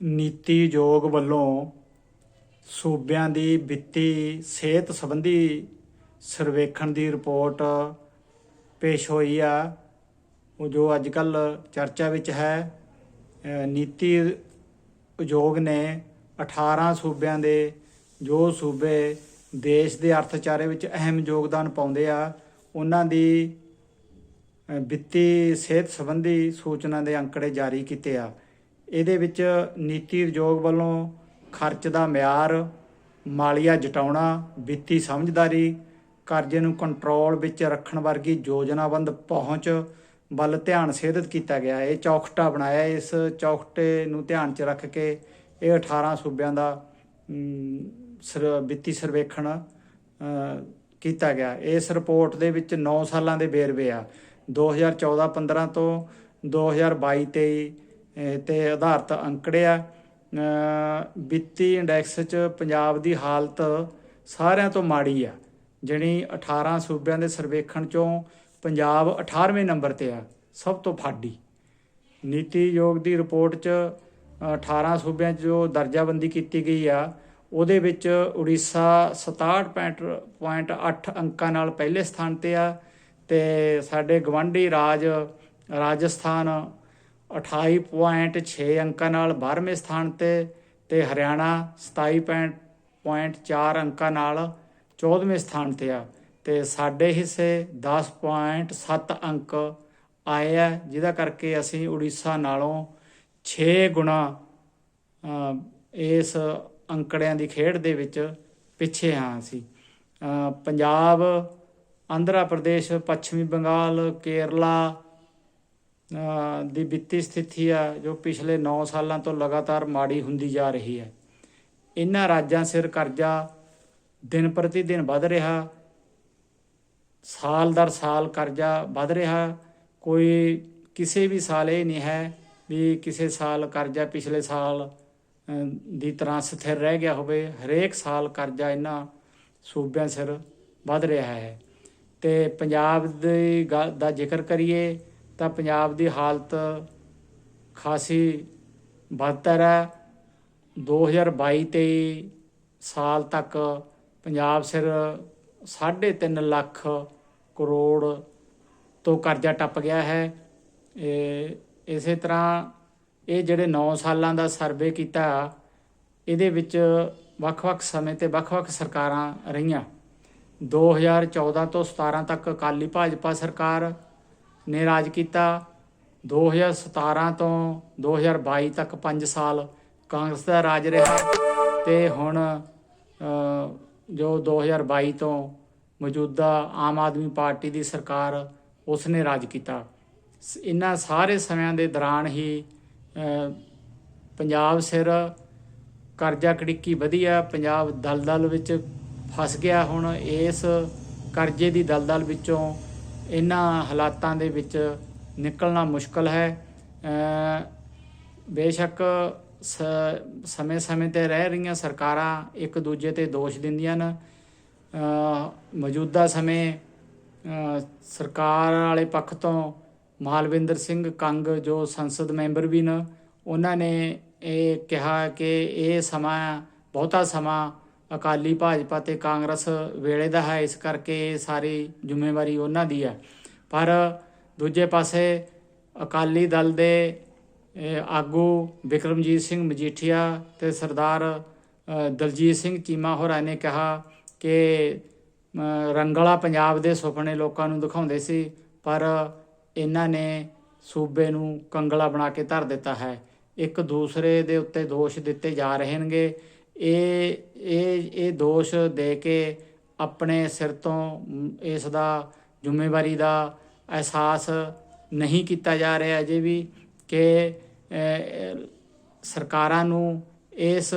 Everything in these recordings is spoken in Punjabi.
ਨੀਤੀ ਯੋਗ ਵੱਲੋਂ ਸੂਬਿਆਂ ਦੀ ਵਿੱਤੀ ਸਿਹਤ ਸੰਬੰਧੀ ਸਰਵੇਖਣ ਦੀ ਰਿਪੋਰਟ ਪੇਸ਼ ਹੋਈ ਆ। ਉਹ ਜੋ ਅੱਜ ਕੱਲ ਚਰਚਾ ਵਿੱਚ ਹੈ ਨੀਤੀ ਉਦਯੋਗ ਨੇ 18 ਸੂਬਿਆਂ ਦੇ ਜੋ ਸੂਬੇ ਦੇਸ਼ ਦੇ ਅਰਥਚਾਰੇ ਵਿੱਚ ਅਹਿਮ ਯੋਗਦਾਨ ਪਾਉਂਦੇ ਆ, ਉਹਨਾਂ ਦੀ ਵਿੱਤੀ ਸਿਹਤ ਸੰਬੰਧੀ ਸੂਚਨਾ ਦੇ ਅੰਕੜੇ ਜਾਰੀ ਕੀਤੇ ਆ। ਇਹਦੇ ਵਿੱਚ ਨੀਤੀ ਉਦਯੋਗ ਵੱਲੋਂ ਖਰਚ ਦਾ ਮਿਆਰ, ਮਾਲੀਆ ਜਟਾਉਣਾ, ਵਿੱਤੀ ਸਮਝਦਾਰੀ, ਕਰਜ਼ੇ ਨੂੰ ਕੰਟਰੋਲ ਵਿੱਚ ਰੱਖਣ ਵਰਗੀ ਯੋਜਨਾਬੰਦ ਪਹੁੰਚ ਵੱਲ ਧਿਆਨ ਸੇਧਿਤ ਕੀਤਾ ਗਿਆ। ਇਹ ਚੌਕਟਾ ਬਣਾਇਆ। ਇਸ ਚੌਕਟੇ ਨੂੰ ਧਿਆਨ 'ਚ ਰੱਖ ਕੇ ਇਹ 18 ਸੂਬਿਆਂ ਦਾ ਸਰ- ਵਿੱਤੀ ਸਰਵੇਖਣ ਕੀਤਾ ਗਿਆ। ਇਸ ਰਿਪੋਰਟ ਦੇ ਵਿੱਚ 9 ਸਾਲਾਂ ਦੇ ਵੇਰਵੇ ਆ। 2014-15 ਤੋਂ 2022-23 ਤੇ ਆਧਾਰਿਤ ਅੰਕੜੇ ਆ। ਵਿੱਤੀ ਇੰਡੈਕਸ 'ਚ ਪੰਜਾਬ ਦੀ ਹਾਲਤ ਸਾਰਿਆਂ ਤੋਂ ਮਾੜੀ ਆ। ਜਿਹੜੀ 18 ਸੂਬਿਆਂ ਦੇ ਸਰਵੇਖਣ 'ਚੋਂ ਪੰਜਾਬ 18ਵੇਂ ਨੰਬਰ ਤੇ ਆ ਸਭ ਤੋਂ ਫਾਡੀ। ਨੀਤੀ ਯੋਗ ਦੀ ਰਿਪੋਰਟ 'ਚ ਅ, 18 ਸੂਬਿਆਂ 'ਚ ਜੋ ਦਰਜਾਬੰਦੀ ਕੀਤੀ ਗਈ ਆ ਉਹਦੇ ਵਿੱਚ ਉੜੀਸਾ 67.8 ਅੰਕਾਂ ਨਾਲ ਪਹਿਲੇ ਸਥਾਨ ਤੇ ਆ ਤੇ ਸਾਡੇ ਗਵਾਂਢੀ ਰਾਜ ਰਾਜਸਥਾਨ 28.6 ਅੰਕਾਂ ਨਾਲ 12ਵੇਂ ਸਥਾਨ ਤੇ ਤੇ ਹਰਿਆਣਾ 27.4 ਅੰਕਾਂ ਨਾਲ 14ਵੇਂ ਸਥਾਨ ਤੇ ਆ। ਤੇ ਸਾਡੇ ਹਿੱਸੇ 10.7 ਅੰਕ ਆਏ ਆ, ਜਿਹਦਾ ਕਰਕੇ ਅਸੀਂ ਉੜੀਸਾ ਨਾਲੋਂ 6 ਗੁਣਾ ਇਸ ਅੰਕੜਿਆਂ ਦੀ ਖੇਡ ਦੇ ਵਿੱਚ ਪਿੱਛੇ ਹਾਂ ਅਸੀਂ। ਪੰਜਾਬ, ਆਂਧਰਾ ਪ੍ਰਦੇਸ਼, ਪੱਛਮੀ ਬੰਗਾਲ, ਕੇਰਲਾ ਦੀ ਵਿੱਤੀ ਸਥਿਤੀ ਆ, ਜੋ ਪਿਛਲੇ 9 ਸਾਲਾਂ ਤੋਂ ਲਗਾਤਾਰ ਮਾੜੀ ਹੁੰਦੀ ਜਾ ਰਹੀ ਹੈ। ਇਹਨਾਂ ਰਾਜਾਂ ਸਿਰ ਕਰਜ਼ਾ ਦਿਨ ਪ੍ਰਤੀ ਦਿਨ ਵੱਧ ਰਿਹਾ। ਸਾਲ ਦਰ ਸਾਲ ਕਰਜ਼ਾ ਵੱਧ ਰਿਹਾ। ਕੋਈ ਕਿਸੇ ਵੀ ਸਾਲ ਇਹ ਨਹੀਂ ਹੈ ਵੀ ਕਿਸੇ ਸਾਲ ਕਰਜ਼ਾ ਪਿਛਲੇ ਸਾਲ ਦੀ ਤਰ੍ਹਾਂ ਸਥਿਰ ਰਹਿ ਗਿਆ ਹੋਵੇ। ਹਰੇਕ ਸਾਲ ਕਰਜ਼ਾ ਇਹਨਾਂ ਸੂਬਿਆਂ ਸਿਰ ਵੱਧ ਰਿਹਾ ਹੈ। ਤੇ ਪੰਜਾਬ ਦੀ ਗੱਲ ਦਾ ਜ਼ਿਕਰ ਕਰੀਏ ਤਾਂ ਪੰਜਾਬ ਦੀ ਹਾਲਤ ਖਾਸੀ ਬਦਤਰ ਹੈ। 2022-23 ਸਾਲ ਤੱਕ ਪੰਜਾਬ ਸਿਰ 3.5 ਲੱਖ ਕਰੋੜ ਤੋਂ ਕਰਜ਼ਾ ਟੱਪ ਗਿਆ ਹੈ। ਇਹ, ਇਸੇ ਤਰ੍ਹਾਂ ਇਹ ਜਿਹੜੇ 9 ਸਾਲਾਂ ਦਾ ਸਰਵੇ ਕੀਤਾ, ਇਹਦੇ ਵਿੱਚ ਵੱਖ-ਵੱਖ ਸਮੇਂ ਤੇ ਵੱਖ-ਵੱਖ ਸਰਕਾਰਾਂ ਰਹੀਆਂ। 2014 ਤੋਂ 17 ਤੱਕ ਅਕਾਲੀ ਭਾਜਪਾ ਸਰਕਾਰ ਨੇ ਰਾਜ ਕੀਤਾ। 2017 ਤੋਂ 2022 ਤੱਕ 5 ਸਾਲ ਕਾਂਗਰਸ ਦਾ ਰਾਜ ਰਿਹਾ ਤੇ ਹੁਣ ਅ, ਜੋ 2022 ਤੋਂ ਮੌਜੂਦਾ ਆਮ ਆਦਮੀ ਪਾਰਟੀ ਦੀ ਸਰਕਾਰ ਉਸ ਨੇ ਰਾਜ ਕੀਤਾ। ਸ- ਇਹਨਾਂ ਸਾਰੇ ਸਮਿਆਂ ਦੇ ਦੌਰਾਨ ਹੀ ਪੰਜਾਬ ਸਿਰ ਕਰਜ਼ਾ ਕੜਿੱਕੀ ਵਧੀਆ ਪੰਜਾਬ ਦਲਦਲ ਵਿੱਚ ਫਸ ਗਿਆ। ਹੁਣ ਇਸ ਕਰਜ਼ੇ ਦੀ ਦਲਦਲ ਵਿੱਚੋਂ ਇਹਨਾਂ ਹਾਲਾਤਾਂ ਦੇ ਵਿੱਚ ਨਿਕਲਣਾ ਮੁਸ਼ਕਲ ਹੈ। ਅ, ਬੇਸ਼ੱਕ ਸਮੇਂ-ਸਮੇਂ ਤੇ ਰਹਿ ਰਹੀਆਂ ਸਰਕਾਰਾਂ ਇੱਕ ਦੂਜੇ ਤੇ ਦੋਸ਼ ਦਿੰਦੀਆਂ ਨੇ ਮੌਜੂਦਾ ਸਮੇਂ ਸਰਕਾਰ ਵਾਲੇ ਪੱਖ ਤੋਂ ਮਾਲਵਿੰਦਰ ਸਿੰਘ ਕੰਗ ਜੋ ਸੰਸਦ ਮੈਂਬਰ ਵੀ ਨੇ ਉਹਨਾਂ ਨੇ ਇਹ ਕਿਹਾ ਕਿ ਇਹ ਸਮਾਂ ਬਹੁਤਾ ਸਮਾਂ ਅਕਾਲੀ ਭਾਜਪਾ ਤੇ ਕਾਂਗਰਸ ਵੇਲੇ ਦਾ ਹੈ, ਇਸ ਕਰਕੇ ਇਹ ਸਾਰੀ ਜ਼ਿੰਮੇਵਾਰੀ ਉਹਨਾਂ ਦੀ ਹੈ। ਪਰ ਦੂਜੇ ਪਾਸੇ ਅਕਾਲੀ ਦਲ ਦੇ ਆਗੂ ਵਿਕਰਮਜੀਤ ਸਿੰਘ ਮਜੀਠੀਆ ਤੇ ਸਰਦਾਰ ਦਲਜੀਤ ਸਿੰਘ ਚੀਮਾ ਹੋਰਾਂ ਨੇ ਕਿਹਾ ਕਿ ਰੰਗਲਾ ਪੰਜਾਬ ਦੇ ਸੁਪਨੇ ਲੋਕਾਂ ਨੂੰ ਦਿਖਾਉਂਦੇ ਸੀ, ਪਰ ਇਹਨਾਂ ਨੇ ਸੂਬੇ ਨੂੰ ਕੰਗਲਾ ਬਣਾ ਕੇ ਧਰ ਦਿੱਤਾ ਹੈ। ਇੱਕ ਦੂਸਰੇ ਦੇ ਉੱਤੇ ਦੋਸ਼ ਦਿੱਤੇ ਜਾ ਰਹੇ ਨੇਗੇ ਇਹ ਇਹ ਇਹ ਦੋਸ਼ ਦੇ ਕੇ ਆਪਣੇ ਸਿਰ ਤੋਂ ਇਸ ਦਾ ਜ਼ਿੰਮੇਵਾਰੀ ਦਾ ਅਹਿਸਾਸ ਨਹੀਂ ਕੀਤਾ ਜਾ ਰਿਹਾ ਅਜੇ ਵੀ ਕਿ ਸਰਕਾਰਾਂ ਨੂੰ ਇਸ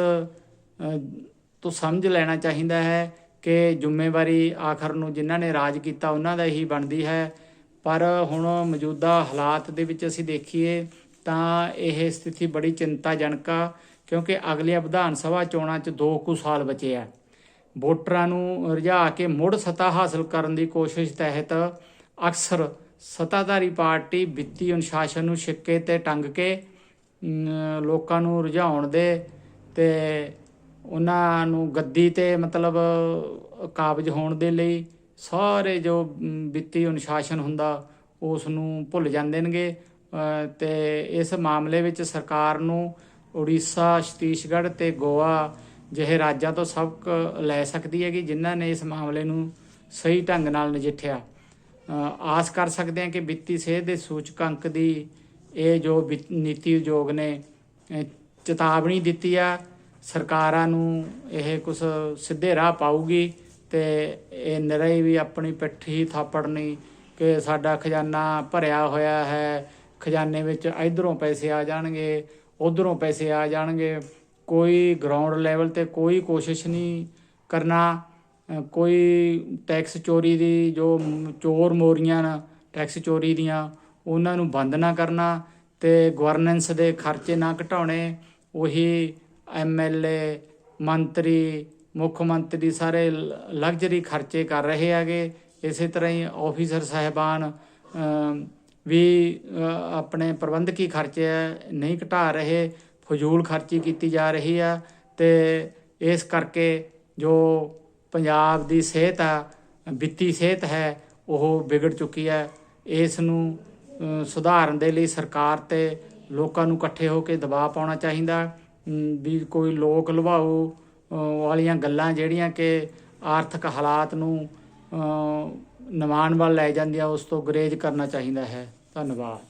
ਤੋਂ ਸਮਝ ਲੈਣਾ ਚਾਹੀਦਾ ਹੈ ਕਿ ਜ਼ਿੰਮੇਵਾਰੀ ਆਖਰ ਨੂੰ ਜਿਨ੍ਹਾਂ ਨੇ ਰਾਜ ਕੀਤਾ ਉਹਨਾਂ ਦਾ ਹੀ ਬਣਦੀ ਹੈ। ਪਰ ਹੁਣ ਮੌਜੂਦਾ ਹਾਲਾਤ ਦੇ ਵਿੱਚ ਅਸੀਂ ਦੇਖੀਏ ਤਾਂ ਇਹ ਸਥਿਤੀ ਬੜੀ ਚਿੰਤਾਜਨਕ ਆ ਕਿਉਂਕਿ ਅਗਲੀਆਂ ਵਿਧਾਨ ਸਭਾ ਚੋਣਾਂ 'ਚ 2 ਕੁ ਸਾਲ ਬਚੇ ਆ। ਵੋਟਰਾਂ ਨੂੰ ਰੁਝਾ ਕੇ ਮੁੜ ਸੱਤਾ ਹਾਸਲ ਕਰਨ ਦੀ ਕੋਸ਼ਿਸ਼ ਤਹਿਤ ਅਕਸਰ ਸੱਤਾਧਾਰੀ ਪਾਰਟੀ ਵਿੱਤੀ ਅਨੁਸ਼ਾਸਨ ਨੂੰ ਛਿੱਕੇ ਤੇ ਟੰਗ ਕੇ ਲੋਕਾਂ ਨੂੰ ਰੁਝਾਉਣ ਦੇ ਤੇ ਉਹਨਾਂ ਨੂੰ ਗੱਦੀ ਤੇ ਮਤਲਬ ਕਾਬਜ ਹੋਣ ਦੇ ਲਈ ਸਾਰੇ ਜੋ ਵਿੱਤੀ ਅਨੁਸ਼ਾਸਨ ਹੁੰਦਾ ਉਸ ਨੂੰ ਭੁੱਲ ਜਾਂਦੇ ਨੇਗੇ। ਅ, ਤੇ ਇਸ ਮਾਮਲੇ ਵਿੱਚ ਸਰਕਾਰ ਨੂੰ ਉੜੀਸਾ, ਛਤੀਸਗੜ੍ਹ ਤੇ ਗੋਆ ਜਿਹੇ ਰਾਜਾਂ ਤੋਂ ਸਬਕ ਲੈ ਸਕਦੀ ਹੈ ਕਿ ਜਿਨ੍ਹਾਂ ਨੇ ਇਸ ਮਾਮਲੇ ਨੂੰ ਸਹੀ ਢੰਗ ਨਾਲ ਨਜਿੱਠਿਆ। ਆਸ ਕਰ ਸਕਦੇ ਹਾਂ ਕਿ ਵਿੱਤੀ ਸਿਹਤ ਦੇ ਸੂਚਕਾਂਕ ਦੀ ਇਹ ਜੋ ਵਿੱਤ- ਨੀਤੀ ਉਦਯੋਗ ਨੇ ਚੇਤਾਵਨੀ ਦਿੱਤੀ ਆ, ਸਰਕਾਰਾਂ ਨੂੰ ਇਹ ਕੁਝ ਸਿੱਧੇ ਰਾਹ ਪਾਊਗੀ ਤੇ ਇਹ ਨਿਰੇ ਵੀ ਆਪਣੀ ਪਿੱਠੀ ਥਾਪੜਨੀ ਕਿ ਸਾਡਾ ਖਜ਼ਾਨਾ ਭਰਿਆ ਹੋਇਆ ਹੈ, ਖਜ਼ਾਨੇ ਵਿੱਚ ਇਧਰੋਂ ਪੈਸੇ ਆ ਜਾਣਗੇ ਉਧਰੋਂ ਪੈਸੇ ਆ ਜਾਣਗੇ। ਕੋਈ ਗਰਾਊਂਡ ਲੈਵਲ ਤੇ ਕੋਈ ਕੋਸ਼ਿਸ਼ ਨਹੀਂ ਕਰਨਾ। ਕੋਈ ਟੈਕਸ ਚੋਰੀ ਦੀ ਜੋ ਚੋਰ ਮੋਰੀਆਂ ਨਾ ਟੈਕਸ ਚੋਰੀ ਦੀਆਂ, ਉਹਨਾਂ ਨੂੰ ਬੰਦ ਨਾ ਕਰਨਾ ਤੇ ਗਵਰਨੈਂਸ ਦੇ ਖਰਚੇ ਨਾ ਘਟਾਉਣੇ। ਉਹੀ ਐਮਐਲਏ ਮੰਤਰੀ, ਮੁੱਖ ਮੰਤਰੀ ਸਾਰੇ ਲਗਜ਼ਰੀ ਖਰਚੇ ਕਰ ਰਹੇ ਹੈਗੇ। ਇਸੇ ਤਰ੍ਹਾਂ ਹੀ ਆਫੀਸਰ ਸਾਹਿਬਾਨ ਵੀ ਆਪਣੇ ਪ੍ਰਬੰਧਕੀ ਖਰਚੇ ਨਹੀਂ ਘਟਾ ਰਹੇ ਫਜ਼ੂਲ ਖਰਚੀ ਕੀਤੀ ਜਾ ਰਹੀ ਆ ਤੇ ਇਸ ਕਰਕੇ ਜੋ ਪੰਜਾਬ ਦੀ ਸਿਹਤ ਆ ਵਿੱਤੀ ਸਿਹਤ ਹੈ ਉਹ ਵਿਗੜ ਚੁੱਕੀ ਹੈ। ਇਸ ਨੂੰ ਸੁਧਾਰਨ ਦੇ ਲਈ ਸਰਕਾਰ ਤੇ ਲੋਕਾਂ ਨੂੰ ਇਕੱਠੇ ਹੋ ਕੇ ਦਬਾਅ ਪਾਉਣਾ ਚਾਹੀਦਾ। ਵੀ ਕੋਈ ਲੋਕ ਲੁਭਾਊ ਵਾਲੀਆਂ ਗੱਲਾਂ ਜਿਹੜੀਆਂ ਕਿ ਆਰਥਿਕ ਹਾਲਾਤ ਨੂੰ ਅ, ਵੱਲ ਲੈ ਜਾਂਦੀਆਂ ਉਸ ਤੋਂ ਗਰੇਜ਼ ਕਰਨਾ ਚਾਹੀਦਾ ਹੈ। 看的吧。